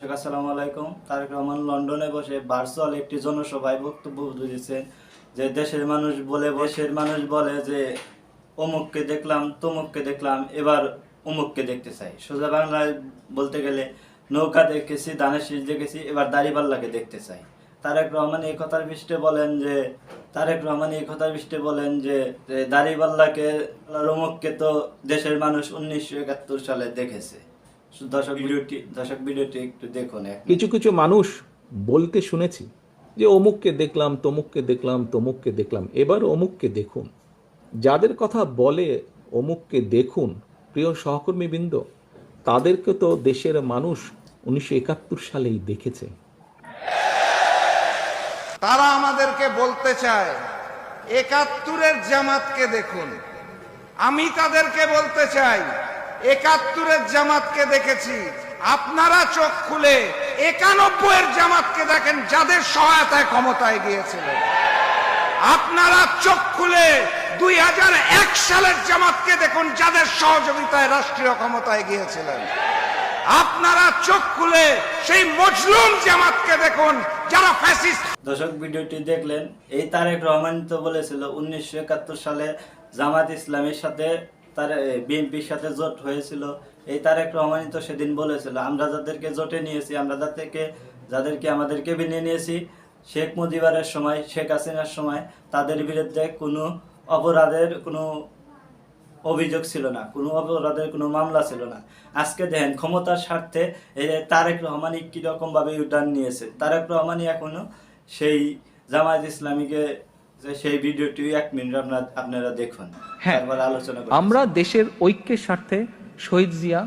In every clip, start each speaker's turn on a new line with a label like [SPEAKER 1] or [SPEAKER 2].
[SPEAKER 1] আসসালামু আলাইকুম। তারেক রহমান লন্ডনে বসে ভার্চুয়াল একটি জনসভায় বক্তব্য দিয়েছেন যে দেশের মানুষ বলে, দেশের মানুষ বলে যে, অমুককে দেখলাম, তমুককে দেখলাম, এবার অমুককে দেখতে চাই। সোজা বাংলায় বলতে গেলে, নৌকা দেখেছি দানের শীষ দেখেছি, এবার দাড়িপাল্লাকে দেখতে চাই। তারেক রহমান এই কথার পৃষ্ঠে বলেন যে, তারেক রহমান এই কথার পৃষ্ঠে বলেন যে দাড়িপাল্লাকে অমুককে তো দেশের মানুষ উনিশশো একাত্তর সালে দেখেছে। দর্শক ভিডিওটি দর্শক ভিডিওটি একটু দেখুন
[SPEAKER 2] কিছু কিছু মানুষ বলতে শুনেছি যে অমুককে দেখলাম তমুককে দেখলাম তমুককে দেখলাম। এবার অমুককে দেখুন। যাদের কথা বলে অমুককে দেখুন প্রিয় সহকর্মীবৃন্দ তাদেরকে তো দেশের মানুষ উনিশশো একাত্তর সালেই দেখেছে।
[SPEAKER 3] তারা আমাদেরকে বলতে চায় একাত্তরের জামাতকে দেখুন। আমি তাদেরকে বলতে চাই একাত্তরের জামাতকে দেখেছি। আপনারা চোখ খুলে একানব্বইয়ের জামাতকে দেখেন যাদের সহায়তায় ক্ষমতায় গিয়েছিলেন আপনারা চোখ খুলে দুই হাজার এক সালের জামাতকে দেখুন যাদের সহযোগিতায় রাষ্ট্রীয় ক্ষমতায় গিয়েছিলেন। আপনারা চোখ খুলে সেই মজলুম জামাতকে দেখুন যারা ফ্যাসিস্ট
[SPEAKER 1] দর্শক, ভিডিওটি দেখলেন। এই তারেক রহমান তো বলেছিল, উনিশশো একাত্তর সালে জামাত ইসলামের সাথে তার বিএনপির সাথে জোট হয়েছিল। এই তারেক রহমানই তো সেদিন বলেছিল, আমরা যাদেরকে জোটে নিয়েছি, আমরা যাদেরকে যাদেরকে আমাদেরকে বিনিয়ে নিয়েছি, শেখ মুজিবারের সময়, শেখ হাসিনার সময়, তাদের বিরুদ্ধে কোনো অপরাধের কোনো অভিযোগ ছিল না, কোনো অপরাধের কোনো মামলা ছিল না। আজকে দেখেন, ক্ষমতার স্বার্থে তারেক রহমানি কীরকমভাবে ইউটার্ন নিয়েছে। তারেক রহমানি এখনও সেই জামায়াত ইসলামীকে সেই ভিডিওটি এক মিনিট আপনারা দেখুন
[SPEAKER 2] হ্যাঁ।
[SPEAKER 1] আলোচনা করি
[SPEAKER 2] আমরা দেশের ঐক্যের স্বার্থে শহীদ জিয়া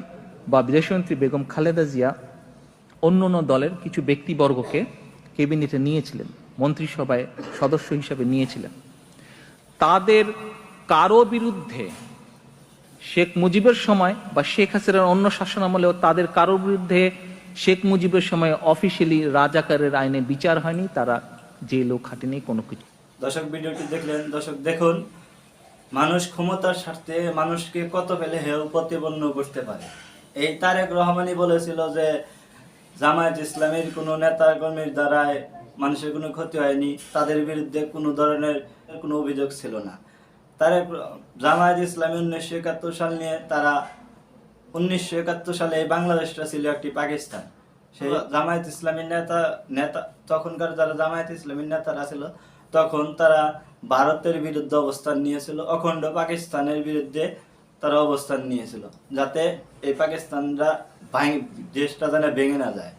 [SPEAKER 2] বা বিদেশমন্ত্রী বেগম খালেদা জিয়া অন্য অন্য দলের কিছু ব্যক্তিবর্গকে কেবিনেটে নিয়েছিলেন মন্ত্রিসভায় সদস্য হিসাবে নিয়েছিলেন তাদের কারও বিরুদ্ধে শেখ মুজিবের সময় বা শেখ হাসিনার অন্য শাসন আমলেও তাদের কারোর বিরুদ্ধে শেখ মুজিবের সময় অফিসিয়ালি রাজাকারের আইনে বিচার হয়নি তারা জেলও খাটেনি কোনো কিছু
[SPEAKER 1] দর্শক ভিডিওটি দেখলেন, দর্শক দেখুন, মানুষ ক্ষমতার স্বার্থে মানুষকে কত পেলে হেউ প্রতিপন্ন করতে পারে। এই তারেক রহমানই বলেছিল যে, জামায়াত ইসলামের কোনো নেতা কর্মীর দ্বারায় মানুষের কোনো ক্ষতি হয়নি, তাদের বিরুদ্ধে কোনো ধরনের কোনো অভিযোগ ছিল না। তারেক জামায়াত ইসলামী উনিশশো একাত্তর সাল নিয়ে তারা উনিশশো একাত্তর সালে বাংলাদেশটা ছিল একটি পাকিস্তান। সেই জামায়াত ইসলামীর নেতা নেতা, তখনকার যারা জামায়াত ইসলামীর নেতারা ছিল তখন তারা ভারতের বিরুদ্ধে অবস্থান নিয়েছিল, অখণ্ড পাকিস্তানের বিরুদ্ধে তারা অবস্থান নিয়েছিল, যাতে এই পাকিস্তানরা দেশটা যেন ভেঙে না যায়।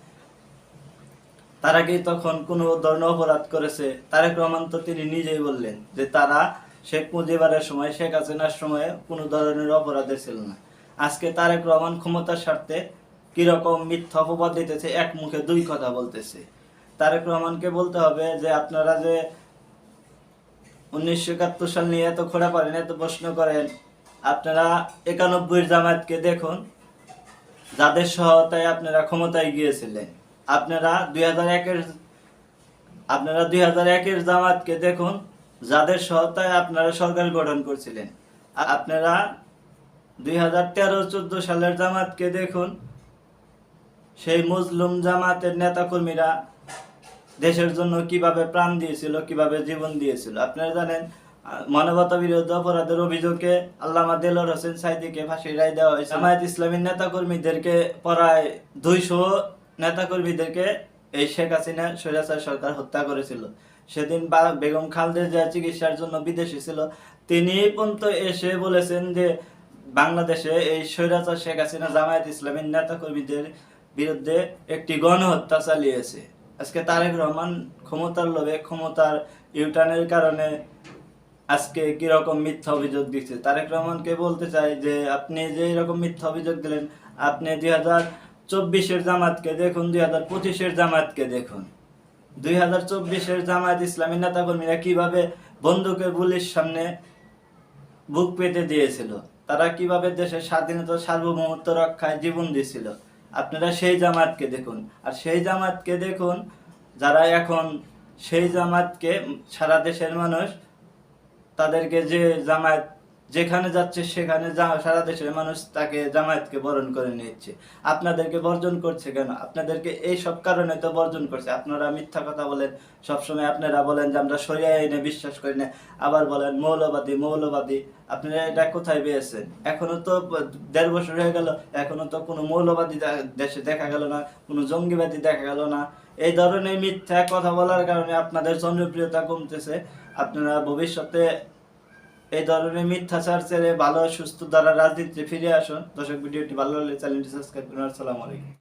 [SPEAKER 1] তারা কি তখন কোনো ধরনের অপরাধ করেছে তারেক রহমান তো তিনি নিজেই বললেন যে তারা শেখ মুজিবারের সময়, শেখ হাসিনার সময়ে কোনো ধরনের অপরাধে ছিল না। আজকে তারেক রহমান ক্ষমতার স্বার্থে কীরকম মিথ্যা অপবাদ দিতেছে এক মুখে দুই কথা বলতেছে। তারেক রহমানকে বলতে হবে যে আপনারা যে উনিশশো একাত্তর সাল নিয়ে এত খোঁড়া পারেন এত প্রশ্ন করেন। আপনারা একানব্বই জামায়াতকে দেখুন, যাদের সহায়তায় আপনারা ক্ষমতায় গিয়েছিলেন। আপনারা দুই হাজার আপনারা দুই হাজার একের জামাতকে দেখুন, যাদের সহায়তায় আপনারা সরকার গঠন করছিলেন। আপনারা দুই হাজার তেরো চোদ্দ সালের জামাতকে দেখুন, সেই মুসলিম জামাতের নেতাকর্মীরা দেশের জন্য কীভাবে প্রাণ দিয়েছিল, কীভাবে জীবন দিয়েছিল। আপনারা জানেন, মানবতা বিরোধী অপরাধের অভিযোগে আল্লামা দেলোর হোসেন সাইদিকে ফাঁসির রায় দেওয়া হয়েছে। জামায়াত ইসলামীর নেতাকর্মীদেরকে প্রায় দুইশো নেতাকর্মীদেরকে এই শেখ হাসিনা, স্বৈরাচার সরকার হত্যা করেছিল। সেদিন বা- বেগম খালদের যা চিকিৎসার জন্য বিদেশে ছিল। তিনি পর্যন্ত এসে বলেছেন যে, বাংলাদেশে এই স্বৈরাচার শেখ হাসিনা, জামায়াত ইসলামীর নেতাকর্মীদের বিরুদ্ধে একটি গণহত্যা চালিয়েছে। আজকে তারেক রহমান ক্ষমতার লোভে ক্ষমতার ইউটার্নের কারণে আজকে কীরকম মিথ্যা অভিযোগ দিচ্ছে। তারেক রহমানকে বলতে চাই যে, আপনি যে এরকম মিথ্যা অভিযোগ দিলেন, আপনি দুই হাজার চব্বিশের জামাতকে দেখুন, দুই হাজার পঁচিশের জামাতকে দেখুন। দুই হাজার চব্বিশের জামায়াত ইসলামী নেতাকর্মীরা কীভাবে বন্দুকের গুলির সামনে বুক পেতে দিয়েছিল? তারা কীভাবে দেশের স্বাধীনতা, সার্বভৌমত্ব রক্ষায় জীবন দিয়েছিল? আপনারা সেই জামাতকে দেখুন। আর সেই জামাতকে দেখুন, যারা এখন সেই জামাতকে সারা দেশের মানুষ তাদেরকে যে জামায়াত যেখানে যাচ্ছে, সেখানে সারা দেশের মানুষ তাকে জামায়াতকে বরণ করে নিচ্ছে। আপনাদেরকে বর্জন করছে কেন? আপনাদেরকে এই সব কারণে তো বর্জন করছে। আপনারা মিথ্যা কথা বলেন, সবসময় আপনারা বলেন যে আমরা সরিয়া এনে বিশ্বাস করি না। আবার বলেন, মৌলবাদী মৌলবাদী, আপনারা এটা কোথায় পেয়েছেন? এখনও তো দেড় বছর হয়ে গেল, এখনও তো কোনো মৌলবাদী দেশে দেখা গেল না, কোনো জঙ্গিবাদী দেখা গেল না। এই ধরনের মিথ্যা কথা বলার কারণে আপনাদের জনপ্রিয়তা কমতেছে। আপনারা ভবিষ্যতে এই ধরনের মিথ্যাচার ছেড়ে ভালো সুস্থ দ্বারা রাজনীতিতে ফিরে আসুন। দর্শক, ভিডিওটি ভালো লাগলে চ্যানেলটি সাবস্ক্রাইব করুন। আসসালামু আলাইকুম।